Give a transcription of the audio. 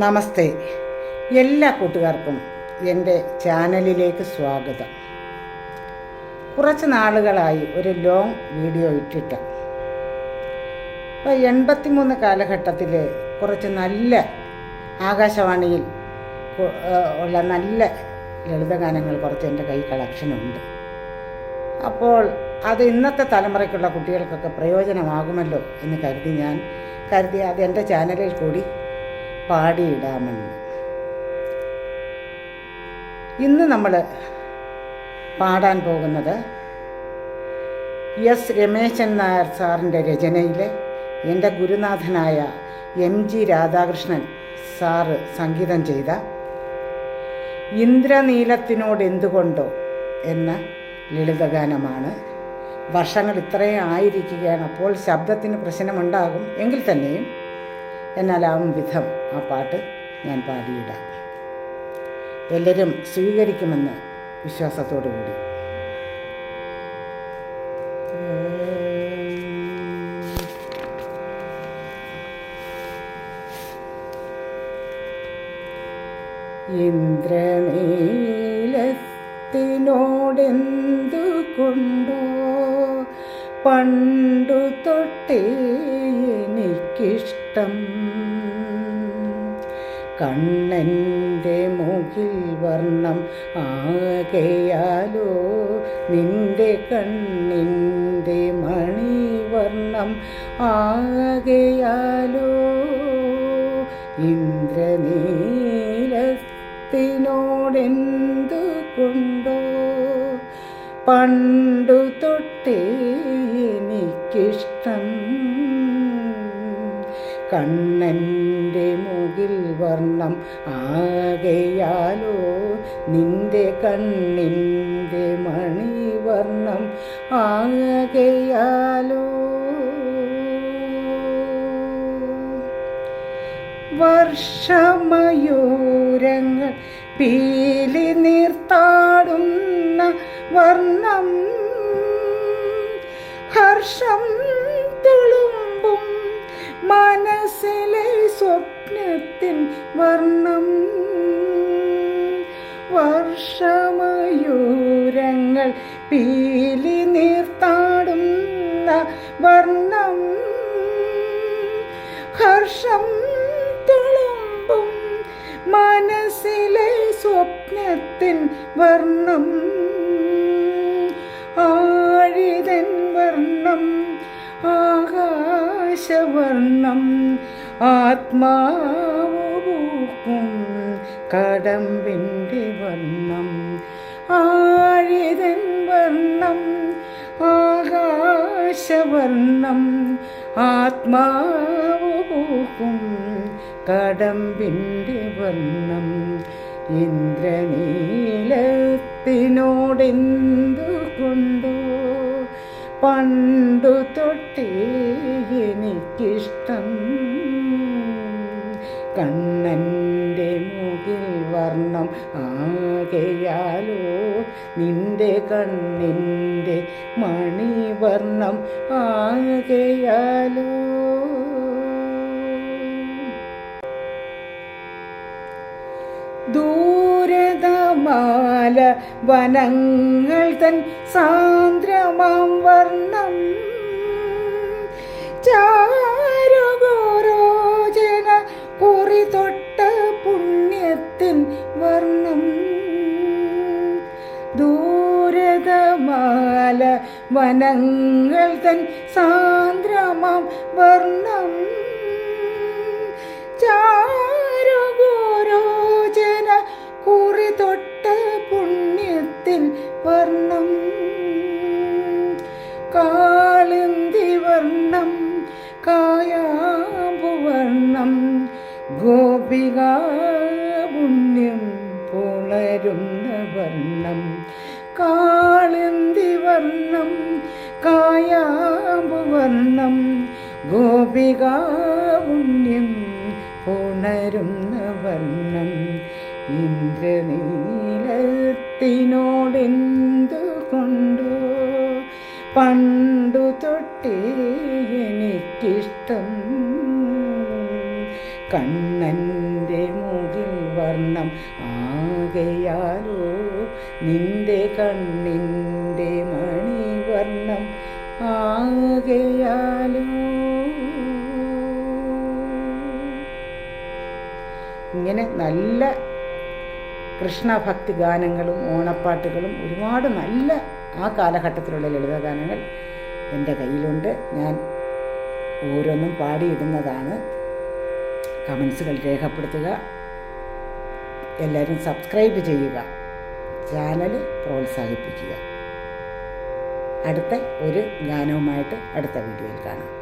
നമസ്തേ. എല്ലാ കൂട്ടുകാർക്കും എന്റെ ചാനലിലേക്ക് സ്വാഗതം. കുറച്ച് നാളുകളായി ഒരു ലോങ് വീഡിയോ ഇട്ടിട്ട്. ഇപ്പോൾ എൺപത്തിമൂന്ന് കാലഘട്ടത്തിൽ കുറച്ച് നല്ല ആകാശവാണിയിൽ ഉള്ള നല്ല ലളിതഗാനങ്ങൾ കുറച്ച് എന്റെ കൈ കളക്ഷനുണ്ട്. അപ്പോൾ അത് ഇന്നത്തെ തലമുറയ്ക്കുള്ള കുട്ടികൾക്കൊക്കെ പ്രയോജനമാകുമല്ലോ എന്ന് കരുതി ഞാൻ കരുതി അത് എന്റെ ചാനലിൽ കൂടി പാടിയിടാമെന്ന്. ഇന്ന് നമ്മൾ പാടാൻ പോകുന്നത് എസ് രമേശൻ നായർ സാറിന്റെ രചനയിലെ എന്റെ ഗുരുനാഥനായ എം ജി രാധാകൃഷ്ണൻ സാറ് സംഗീതം ചെയ്ത ഇന്ദ്രനീലത്തിനോട് എന്തുകൊണ്ടോ എന്ന ലളിതഗാനമാണ്. വർഷങ്ങൾ ഇത്രയും ആയിരിക്കുകയാണ്. അപ്പോൾ ശബ്ദത്തിന് പ്രശ്നമുണ്ടാകും. എങ്കിൽ തന്നെയും എന്നാലാവും വിധം ആ പാട്ട് ഞാൻ പാടിയിടാം. എല്ലാവരും സ്വീകരിക്കുമെന്ന് വിശ്വാസത്തോടു കൂടി. ഇന്ദ്രനീലത്തിനോടെന്തു കൊണ്ടോ പണ്ടു തൊട്ടേ എനിക്കിഷ്ടം കണ്ണന്റെ മുകിൽ വർണം ആകയാലോ? നിന്റെ കണ്ണിന്റെ മണിവർണം ആകയാലോ? ഇന്ദ്രനീലത്തിനോടെന്തു കൊണ്ടോ പണ്ടു തൊട്ടേ എനിക്കിഷ്ടം കണ്ണന്റെ മുകിൽ വർണം ആകയാലോ? നിന്റെ കണ്ണിന്റെ മണിവർണം ആകയാലോ? വർഷമയൂരങ്ങൾ പീലി നീർത്താടുന്ന വർണം ഹർഷം മനസ്സിലെ സ്വപ്നത്തിൻ വർണം. വർഷമയൂരങ്ങൾ പീലി നീർത്താടുന്ന വർണം. ഹർഷം തുളുമ്പും മനസ്സിലെ സ്വപ്നത്തിൻ വർണം. ആകാശവർണം ആത്മാവൂക്കും കടമ്പിന്റെ വർണം. ആഴിതൻ വർണം ആകാശവർണം ആത്മാവൂക്കും കടമ്പിന്റെ വർണം. ഇന്ദ്രനീലത്തിനോടെന്തു കൊണ്ടോ പണ്ടു തൊട്ടേ എനിക്കിഷ്ടം. കണ്ണന്റെ മുകിൽ വർണം ആകയാലോ? നിന്റെ കണ്ണിന്റെ മണിവർണം ആകയാലോ? ദൂരതമാല വനങ്ങൾ തൻ സാന്ദ്രമാം വർണം. ചാരുഗോരോചന കുറി തൊട്ട പുണ്യത്തിൻ വർണം. ദൂരതമാല വനങ്ങൾ തൻ സാന്ദ്രമാം വർണം. ചാരുഗോരോചന കായാമ്പുവർണം ഗോപികാ പുണ്യം പുണരുന്ന വർണം കാളിന്തി വർണം കായാപുവർണം ഗോപികാ പുണ്യം പുണരുന്ന വർണം ഇന്ദ്രനീലത്തിനോടെന്തു കൊണ്ടോ പണ്ടു കണ്ണന്റെ മുകിൽ വർണം ആകയാലോ നിന്റെ കണ്ണിന്റെ മണിവർണം ആകയാലോ. ഇങ്ങനെ നല്ല കൃഷ്ണഭക്തി ഗാനങ്ങളും ഓണപ്പാട്ടുകളും ഒരുപാട് നല്ല ആ കാലഘട്ടത്തിലുള്ള ലളിതഗാനങ്ങൾ എന്റെ കയ്യിലുണ്ട്. ഞാൻ ഓരോന്നും പാടിയിടുന്നതാണ്. കമൻസുകൾ രേഖപ്പെടുത്തുക. എല്ലാവരും സബ്സ്ക്രൈബ് ചെയ്യുക. ചാനൽ പ്രോത്സാഹിപ്പിക്കുക. അടുത്ത ഒരു ഗാനവുമായിട്ട് അടുത്ത വീഡിയോയിൽ കാണാം.